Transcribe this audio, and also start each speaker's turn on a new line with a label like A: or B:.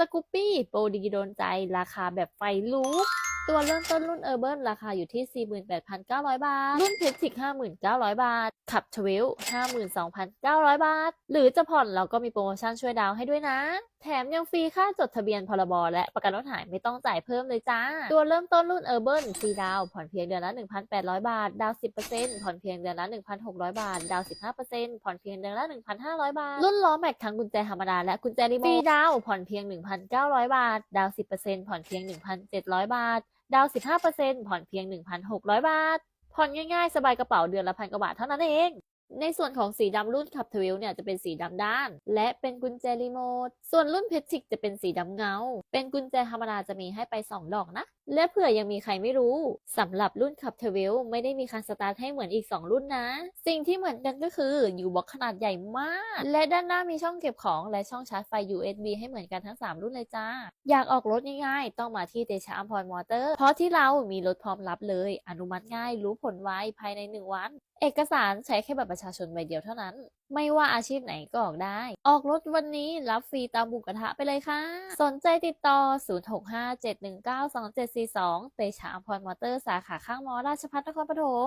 A: สกูปปี้โปรดีโดนใจ ราคาแบบไฟลุก ตัวเริ่มต้นรุ่นเออร์เบิร์นราคาอยู่ที่ 48,900 บาท รุ่นเพชรจิก59,000 บาท ขับทวิล52,900 บาท หรือจะผ่อนเราก็มีโปรโมชั่นช่วยดาวน์ให้ด้วยนะ แถมยังฟรีค่าจดทะเบียนพรบและประกันรถหายไม่ต้องจ่ายเพิ่มเลยจ้า ตัวเริ่มต้นรุ่นเออร์เบิฟรีดาวผ่อนเพียงเดือนละ 1,800 บาท ดาวน์10%ผ่อนเพียงเดือนละ 1,600 บาท ดาวน์15%ผ่อนเพียงเดือนละ 1,500 บาท รุ่นล้อแม็กทั้งกุญแจธรรมดาและกุญแจรีโมทฟรีดาวผ่อนเพียง 1,900 บาท ดาวน์10%ผ่อนเพียง 1,700 บาท ดาวน์15%ผ่อนเพียง 1,600 บาท ผ่อนง่ายๆ สบายกระเป๋าเดือนละพันกว่าบาทเท่านั้นเอง ในส่วนของสีดำรุ่นขับทวิลเนี่ยจะเป็นสีดำด้าน และเป็นกุญแจรีโมท ส่วนรุ่นเพชรชิกจะเป็นสีดำเงา เป็นกุญแจธรรมดาจะมีให้ไป 2 ดอกนะ และเผื่อยังมีใครไม่รู้สำหรับรุ่นขับทวิลไม่ได้มีคันสตาร์ทให้เหมือนอีก 2 รุ่นนะ สิ่งที่เหมือนกันก็คืออยู่บล็อกขนาดใหญ่มาก และด้านหน้ามีช่องเก็บของและช่องชาร์จไฟ USB ให้เหมือนกันทั้ง 3 รุ่นเลยจ้า อยากออกรถง่ายๆ ต้องมาที่เดชะอัมพรมอเตอร์ เพราะที่เรามีรถพร้อมรับเลย อนุมัติง่าย รู้ผลไวภายใน 1 วัน เอกสารใช้แค่บัตรประชาชนใบเดียวเท่านั้น ไม่ว่าอาชีพไหนก็ออกได้ ออกรถวันนี้รับฟรีตามบุกกระทะไปเลยค่ะ สนใจติดต่อ 0657192742 เตชะอัมพรมอเตอร์สาขาข้างมอราชพัฒนครปฐม